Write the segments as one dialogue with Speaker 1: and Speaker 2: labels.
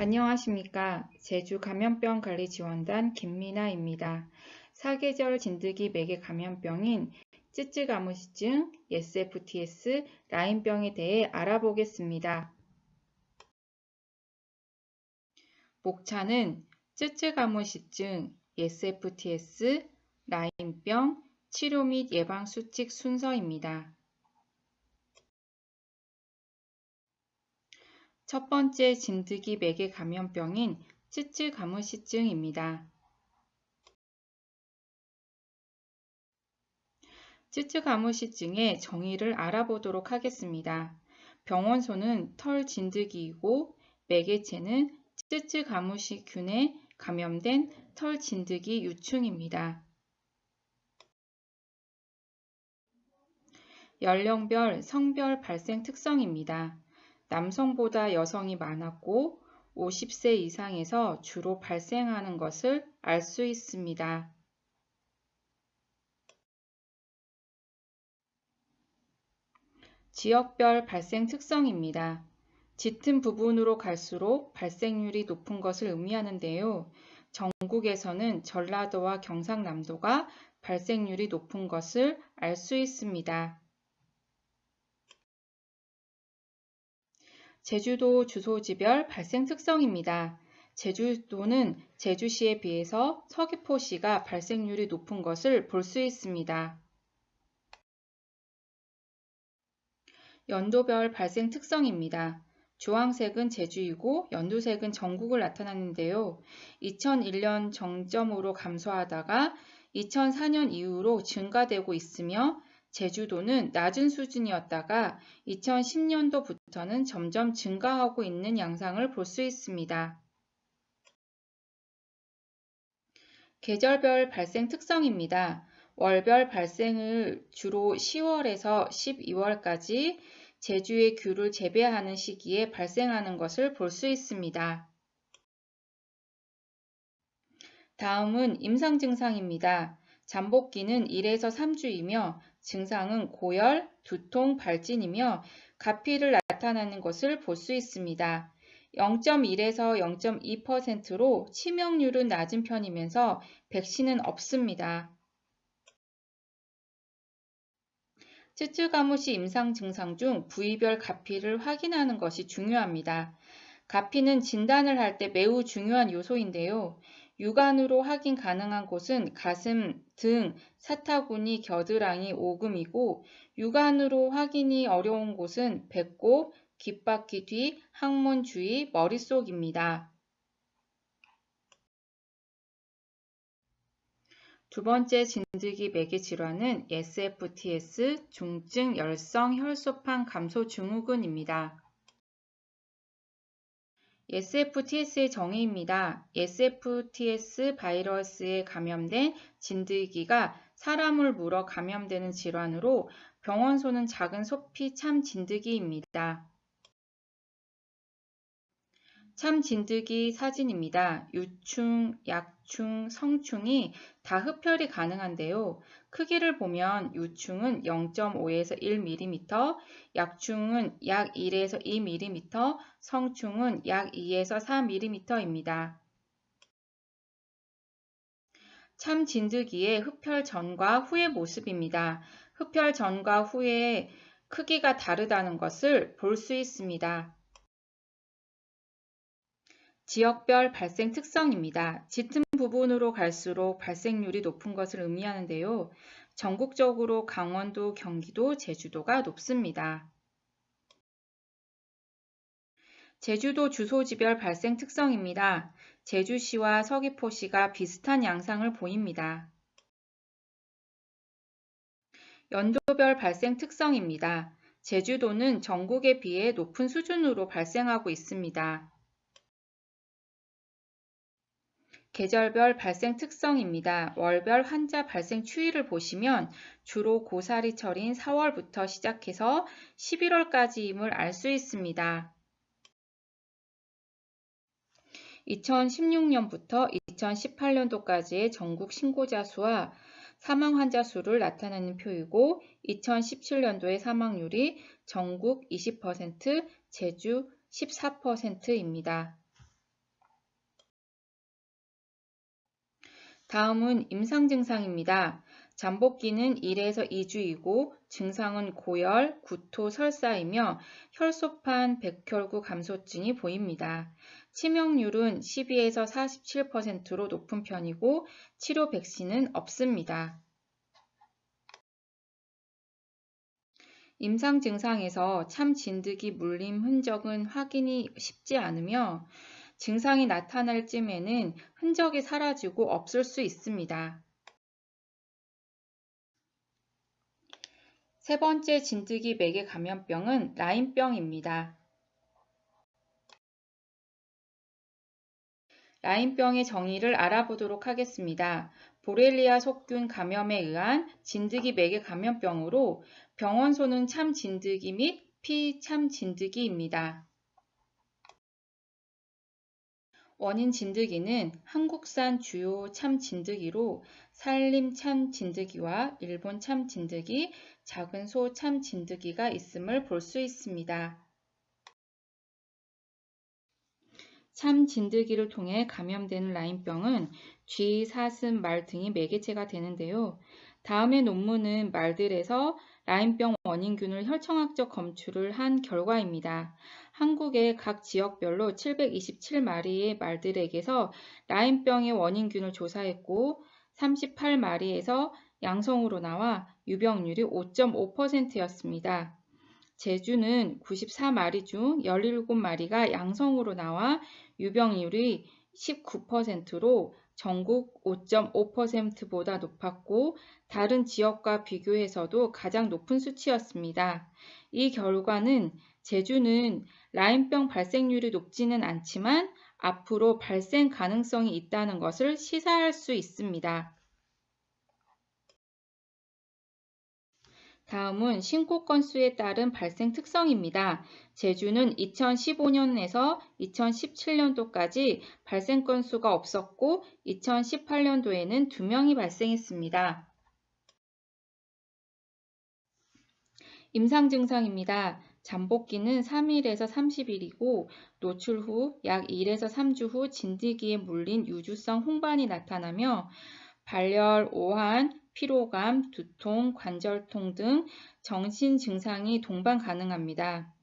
Speaker 1: 안녕하십니까. 제주 감염병 관리 지원단 김미나입니다. 사계절 진드기 매개 감염병인 쯔쯔가무시증, SFTS, 라인병에 대해 알아보겠습니다. 목차는 쯔쯔가무시증, SFTS, 라인병, 치료 및 예방 수칙 순서입니다. 첫 번째 진드기 매개 감염병인 쯔쯔 가무시증입니다. 쯔쯔 가무시증의 정의를 알아보도록 하겠습니다. 병원소는 털 진드기이고 매개체는 쯔쯔 가무시균에 감염된 털 진드기 유충입니다. 연령별, 성별 발생 특성입니다. 남성보다 여성이 많았고 50세 이상에서 주로 발생하는 것을 알 수 있습니다. 지역별 발생 특성입니다. 짙은 부분으로 갈수록 발생률이 높은 것을 의미하는데요. 전국에서는 전라도와 경상남도가 발생률이 높은 것을 알 수 있습니다. 제주도 주소지별 발생 특성입니다. 제주도는 제주시에 비해서 서귀포시가 발생률이 높은 것을 볼 수 있습니다. 연도별 발생 특성입니다. 주황색은 제주이고 연두색은 전국을 나타나는데요. 2001년 정점으로 감소하다가 2004년 이후로 증가되고 있으며 제주도는 낮은 수준이었다가 2010년도부터는 점점 증가하고 있는 양상을 볼 수 있습니다. 계절별 발생 특성입니다. 월별 발생을 주로 10월에서 12월까지 제주의 귤을 재배하는 시기에 발생하는 것을 볼 수 있습니다. 다음은 임상 증상입니다. 잠복기는 1에서 3주이며 증상은 고열, 두통, 발진이며 가피를 나타내는 것을 볼 수 있습니다. 0.1에서 0.2%로 치명률은 낮은 편이면서 백신은 없습니다. 쯔쯔가무시 임상 증상 중 부위별 가피를 확인하는 것이 중요합니다. 가피는 진단을 할 때 매우 중요한 요소인데요. 육안으로 확인 가능한 곳은 가슴, 등, 사타구니, 겨드랑이, 오금이고 육안으로 확인이 어려운 곳은 배꼽, 귓바퀴 뒤, 항문 주위, 머릿속입니다. 두 번째 진드기 매개 질환은 SFTS 중증 열성 혈소판 감소 증후군입니다. SFTS의 정의입니다. SFTS 바이러스에 감염된 진드기가 사람을 물어 감염되는 질환으로 병원소는 작은 소피 참 진드기입니다. 참 진드기 사진입니다. 유충, 약 충, 성충이 다 흡혈이 가능한데요. 크기를 보면 유충은 0.5에서 1mm, 약충은 약 1에서 2mm, 성충은 약 2에서 4mm입니다. 참 진드기의 흡혈 전과 후의 모습입니다. 흡혈 전과 후의 크기가 다르다는 것을 볼 수 있습니다. 지역별 발생 특성입니다. 짙은 부분으로 갈수록 발생률이 높은 것을 의미하는데요. 전국적으로 강원도, 경기도, 제주도가 높습니다. 제주도 주소지별 발생 특성입니다. 제주시와 서귀포시가 비슷한 양상을 보입니다. 연도별 발생 특성입니다. 제주도는 전국에 비해 높은 수준으로 발생하고 있습니다. 계절별 발생 특성입니다. 월별 환자 발생 추이를 보시면 주로 고사리철인 4월부터 시작해서 11월까지임을 알 수 있습니다. 2016년부터 2018년도까지의 전국 신고자 수와 사망 환자 수를 나타내는 표이고 2017년도의 사망률이 전국 20%, 제주 14%입니다. 다음은 임상 증상입니다. 잠복기는 1에서 2주이고 증상은 고열, 구토, 설사이며 혈소판, 백혈구 감소증이 보입니다. 치명률은 12에서 47%로 높은 편이고 치료 백신은 없습니다. 임상 증상에서 참 진드기 물림 흔적은 확인이 쉽지 않으며 증상이 나타날 쯤에는 흔적이 사라지고 없을 수 있습니다. 세 번째 진드기 매개 감염병은 라인병입니다. 라인병의 정의를 알아보도록 하겠습니다. 보렐리아 속균 감염에 의한 진드기 매개 감염병으로 병원소는 참 진드기 및 피참 진드기입니다. 원인 진드기는 한국산 주요 참 진드기로 산림 참 진드기와 일본 참 진드기, 작은 소 참 진드기가 있음을 볼 수 있습니다. 참 진드기를 통해 감염되는 라인병은 쥐, 사슴, 말 등이 매개체가 되는데요. 다음의 논문은 말들에서 라인병 원인균을 혈청학적 검출을 한 결과입니다. 한국의 각 지역별로 727마리의 말들에게서 라인병의 원인균을 조사했고 38마리에서 양성으로 나와 유병률이 5.5%였습니다. 제주는 94마리 중 17마리가 양성으로 나와 유병률이 19%로 전국 5.5%보다 높았고 다른 지역과 비교해서도 가장 높은 수치였습니다. 이 결과는 제주는 라인병 발생률이 높지는 않지만 앞으로 발생 가능성이 있다는 것을 시사할 수 있습니다. 다음은 신고 건수에 따른 발생 특성입니다. 제주는 2015년에서 2017년도까지 발생 건수가 없었고 2018년도에는 2명이 발생했습니다. 임상 증상입니다. 잠복기는 3일에서 30일이고 노출 후 약 1에서 3주 후 진드기에 물린 유주성 홍반이 나타나며 발열, 오한, 피로감, 두통, 관절통 등 정신 증상이 동반 가능합니다.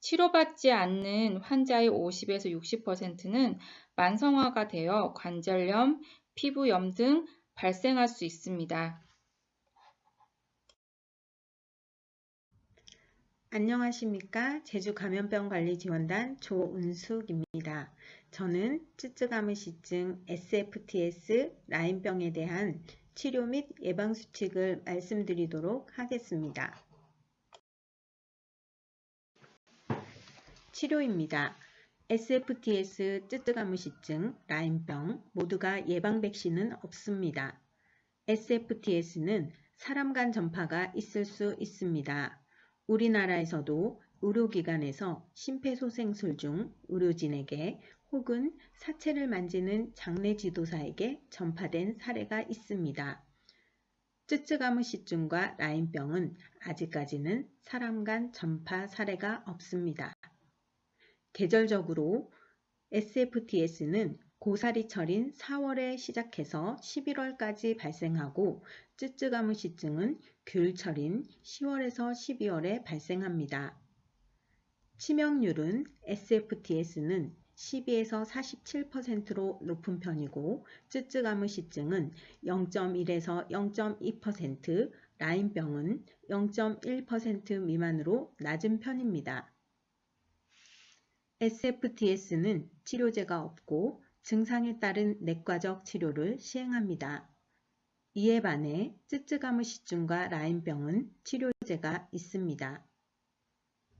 Speaker 1: 치료받지 않는 환자의 50에서 60%는 만성화가 되어 관절염, 피부염 등 발생할 수 있습니다.
Speaker 2: 안녕하십니까. 제주감염병관리지원단 조은숙입니다. 저는 쯔쯔가무시증 SFTS 라인병에 대한 치료 및 예방수칙을 말씀드리도록 하겠습니다. 치료입니다. SFTS 쯔쯔가무시증, 라인병 모두가 예방 백신은 없습니다. SFTS는 사람 간 전파가 있을 수 있습니다. 우리나라에서도 의료기관에서 심폐소생술 중 의료진에게 혹은 사체를 만지는 장례 지도사에게 전파된 사례가 있습니다. 쯔쯔가무시증과 라인병은 아직까지는 사람 간 전파 사례가 없습니다. 계절적으로 SFTS는 고사리철인 4월에 시작해서 11월까지 발생하고 쯔쯔가무시증은 귤철인 10월에서 12월에 발생합니다. 치명률은 SFTS는 12에서 47%로 높은 편이고 쯔쯔가무시증은 0.1에서 0.2%, 라인병은 0.1% 미만으로 낮은 편입니다. SFTS는 치료제가 없고 증상에 따른 내과적 치료를 시행합니다. 이에 반해 쯔쯔가무시증과 라인병은 치료제가 있습니다.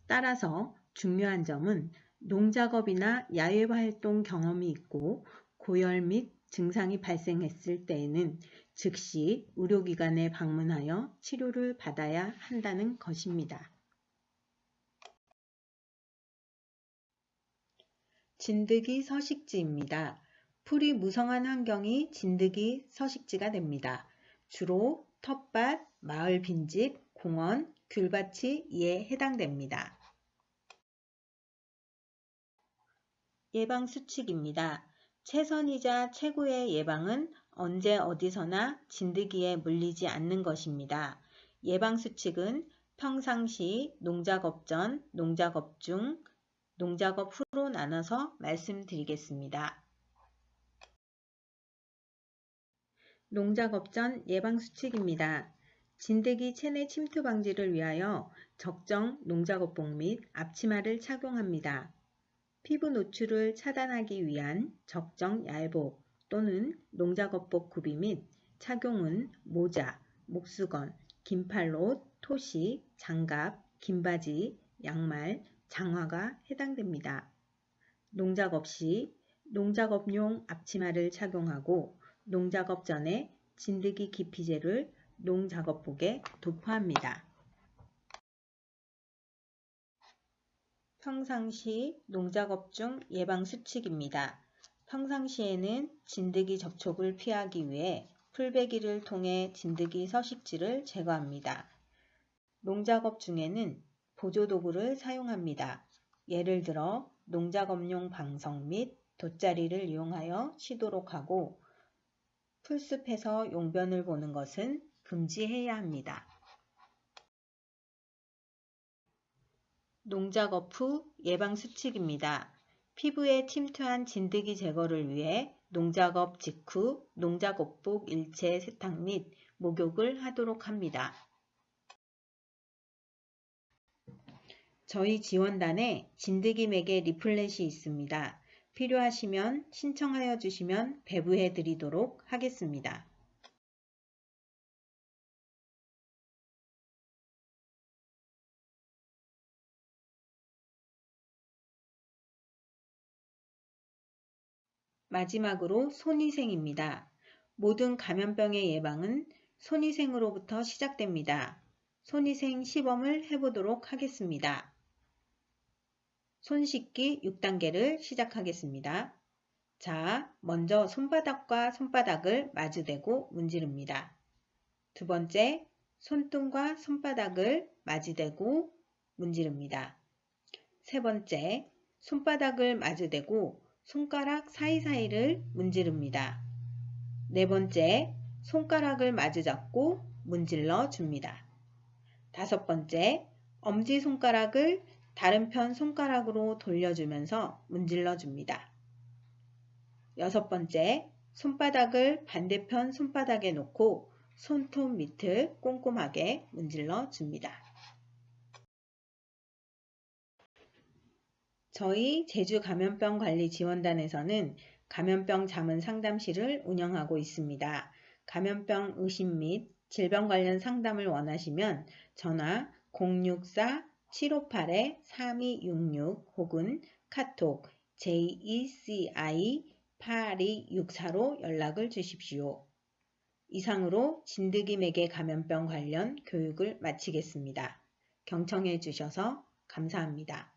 Speaker 2: 따라서 중요한 점은 농작업이나 야외활동 경험이 있고 고열 및 증상이 발생했을 때에는 즉시 의료기관에 방문하여 치료를 받아야 한다는 것입니다. 진드기 서식지입니다. 풀이 무성한 환경이 진드기 서식지가 됩니다. 주로 텃밭, 마을 빈집, 공원, 귤밭이 이에 해당됩니다. 예방 수칙입니다. 최선이자 최고의 예방은 언제 어디서나 진드기에 물리지 않는 것입니다. 예방수칙은 평상시, 농작업 전, 농작업 중, 농작업 후로 나눠서 말씀드리겠습니다. 농작업 전 예방수칙입니다. 진드기 체내 침투 방지를 위하여 적정 농작업복 및 앞치마를 착용합니다. 피부 노출을 차단하기 위한 적정 얄복 또는 농작업복 구비 및 착용은 모자, 목수건, 긴팔옷, 토시, 장갑, 긴바지, 양말, 장화가 해당됩니다. 농작업 시 농작업용 앞치마를 착용하고 농작업 전에 진드기 기피제를 농작업복에 도포합니다. 평상시 농작업 중 예방 수칙입니다. 평상시에는 진드기 접촉을 피하기 위해 풀베기를 통해 진드기 서식지를 제거합니다. 농작업 중에는 보조도구를 사용합니다. 예를 들어 농작업용 방석 및 돗자리를 이용하여 쉬도록 하고 풀숲에서 용변을 보는 것은 금지해야 합니다. 농작업 후 예방수칙입니다. 피부에 침투한 진드기 제거를 위해 농작업 직후 농작업복 일체 세탁 및 목욕을 하도록 합니다. 저희 지원단에 진드기 맥의 리플렛이 있습니다. 필요하시면 신청하여 주시면 배부해 드리도록 하겠습니다. 마지막으로 손위생입니다. 모든 감염병의 예방은 손위생으로부터 시작됩니다. 손위생 시범을 해보도록 하겠습니다. 손 씻기 6단계를 시작하겠습니다. 자, 먼저 손바닥과 손바닥을 마주대고 문지릅니다. 두 번째, 손등과 손바닥을 마주대고 문지릅니다. 세 번째, 손바닥을 마주대고 손가락 사이사이를 문지릅니다. 네 번째, 손가락을 마주잡고 문질러 줍니다. 다섯 번째, 엄지손가락을 다른 편 손가락으로 돌려주면서 문질러 줍니다. 여섯 번째, 손바닥을 반대편 손바닥에 놓고 손톱 밑을 꼼꼼하게 문질러 줍니다. 저희 제주 감염병 관리 지원단에서는 감염병 자문 상담실을 운영하고 있습니다. 감염병 의심 및 질병 관련 상담을 원하시면 전화 064-758-3266 혹은 카톡 JECI8264로 연락을 주십시오. 이상으로 진드기맥의 감염병 관련 교육을 마치겠습니다. 경청해 주셔서 감사합니다.